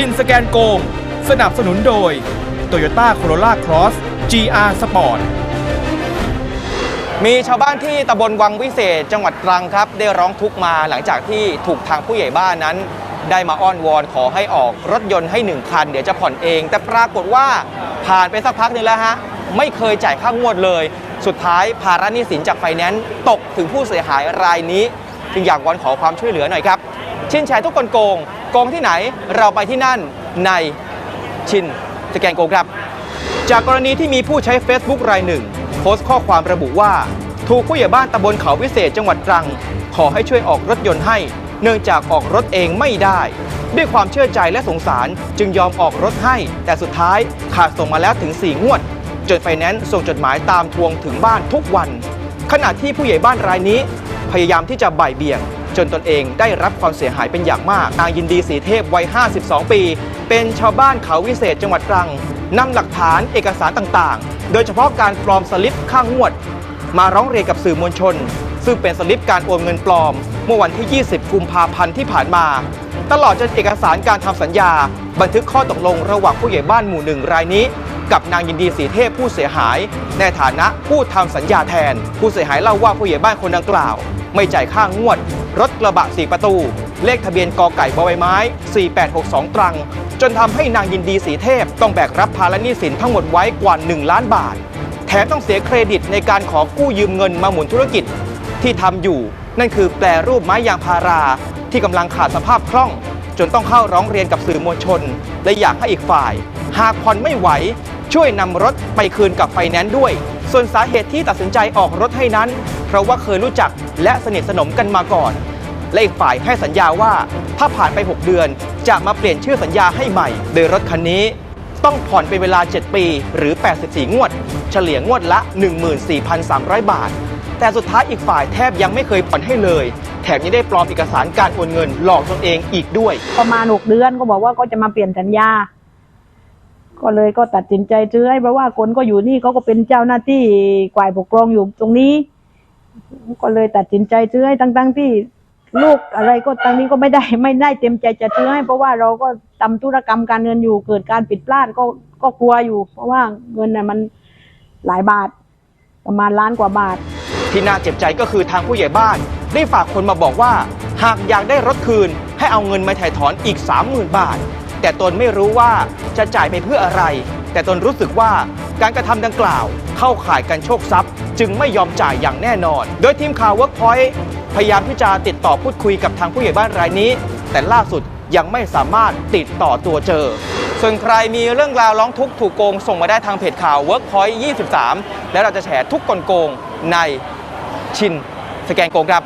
ชินสแกนโกง สนับสนุนโดย Toyota Corolla Cross GR Sport มีชาวบ้านที่ตำบลวังวิเศษ จังหวัดตรังครับ ได้ร้องทุกข์มาหลังจากที่ถูกทางผู้ใหญ่บ้านนั้น ได้มาอ้อนวอนขอให้ออกรถยนต์ให้หนึ่งคัน เดี๋ยวจะผ่อนเอง แต่ปรากฏว่าผ่านไปสักพักหนึ่งแล้วฮะ ไม่เคยจ่ายค่างวดเลย สุดท้ายภาระหนี้สินจากไฟแนนซ์ตกถึงผู้เสียหายรายนี้ จึงอยากวอนขอความช่วยเหลือหน่อยครับ ชินแชร์ทุกคนโกง โกงที่ไหนเราไปที่นั่นในชินสแกนโกครับ จากกรณีที่มีผู้ใช้ Facebook รายหนึ่ง โพสต์ข้อความระบุว่า ถูกผู้ใหญ่บ้านตำบลเขาวิเศษจังหวัดตรัง ขอให้ช่วยออกรถยนต์ให้ เนื่องจากออกรถเองไม่ได้ ด้วยความเชื่อใจและสงสารจึงยอมออกรถให้ แต่สุดท้ายขาดส่งมาแล้วถึง 4 งวด จนไฟแนนซ์ส่งจดหมายตามทวงถึงบ้านทุกวัน ขณะที่ผู้ใหญ่บ้านรายนี้ พยายามที่จะบ่ายเบี่ยง จนตนเองได้รับความเสียหายเป็นอย่างมากนางยินดีสีเทพวัย 52 ปี เป็นชาวบ้านเขาวิเศษจังหวัดตรังนำหลักฐานเอกสารต่างๆ โดยเฉพาะการปลอมสลิปค่างวด มาร้องเรียนกับสื่อมวลชน ซึ่งเป็นสลิปการโอนเงินปลอม เมื่อวันที่ 20 กุมภาพันธ์ที่ผ่านมา ตลอดจนเอกสารการทำสัญญา บันทึกข้อตกลงระหว่างผู้ใหญ่บ้านหมู่หนึ่งรายนี้ กับนางยินดีสีเทพผู้เสียหาย ในฐานะผู้ทำสัญญาแทน ผู้เสียหายเล่าว่าผู้ใหญ่บ้านคนดังกล่าว ไม่จ่ายค่างวด รถกระบะสีประตู เลขทะเบียนกอไก่บอใบไม้ 4862 ตรัง จนทำให้นางยินดีสีเทพต้องแบกรับภาระหนี้สินทั้งหมดไว้กว่า 1 ล้านบาท แถมต้องเสียเครดิตในการขอกู้ยืมเงินมาหมุนธุรกิจ ที่ทำอยู่ นั่นคือแปลรูปไม้ยางพารา ที่กำลังขาดสภาพคล่องจนต้องเข้าร้องเรียนกับสื่อมวลชน และอยากให้อีกฝ่าย หากผ่อนไม่ไหว ช่วยนำรถไปคืนกับไฟแนนซ์ด้วย ส่วนสาเหตุที่ตัดสินใจออกรถให้นั้น เพราะว่าเคยรู้จักและสนิทสนมกันมาก่อน และอีกฝ่ายให้สัญญาว่าถ้าผ่านไป 6 เดือน จะมาเปลี่ยนชื่อสัญญาให้ใหม่ โดยรถคันนี้ ต้องผ่อนเป็นเวลา 7 ปีหรือ 84 งวด เฉลี่ยงวดละ 14,300 บาท แต่สุดท้ายอีกฝ่ายแทบยังไม่เคยผ่อนให้เลย แถมยังได้ปลอมเอกสารการโอนเงินหลอกตนเองอีกด้วย ประมาณหกเดือนก็บอกว่าก็จะมาเปลี่ยนสัญญา ก็เลยก็ตัดสินใจซื้อให้เพราะว่าคนก็อยู่นี่เขาก็เป็นเจ้าหน้าที่ฝ่ายปกครองอยู่ตรงนี้ ก็เลยตัดสินใจซื้อให้ทั้งๆที่ลูกอะไรก็ตอนนี้ก็ไม่ได้ไม่ได้เต็มใจจะซื้อให้เพราะว่าเราก็ทำธุรกรรมการเงินอยู่ เกิดการผิดพลาดก็ก็กลัวอยู่ เพราะว่าเงินน่ะมันหลายบาท ประมาณล้านกว่าบาท ที่น่าเจ็บใจก็คือทางผู้ใหญ่บ้าน ได้ฝากคนมาบอกว่า หากอยากได้รถคืน ให้เอาเงินมาถ่ายถอนอีก 30,000 บาท แต่ตนไม่รู้ว่าจะจ่ายไปเพื่ออะไร แต่ตนรู้สึกว่าการกระทำดังกล่าว เข้าข่ายกันโชคทรัพย์ จึงไม่ยอมจ่ายอย่างแน่นอน โดยทีมข่าว Workpoint พยายามที่จะติดต่อพูดคุยกับทางผู้ใหญ่บ้านรายนี้ แต่ล่าสุดยังไม่สามารถติดต่อตัวเจอ ส่วนใครมีเรื่องราวร้องทุกข์ถูกโกง ส่งมาได้ทางเพจข่าว Workpoint 23 และเราจะแฉทุกกลโกงในชินสแกนโกงครับ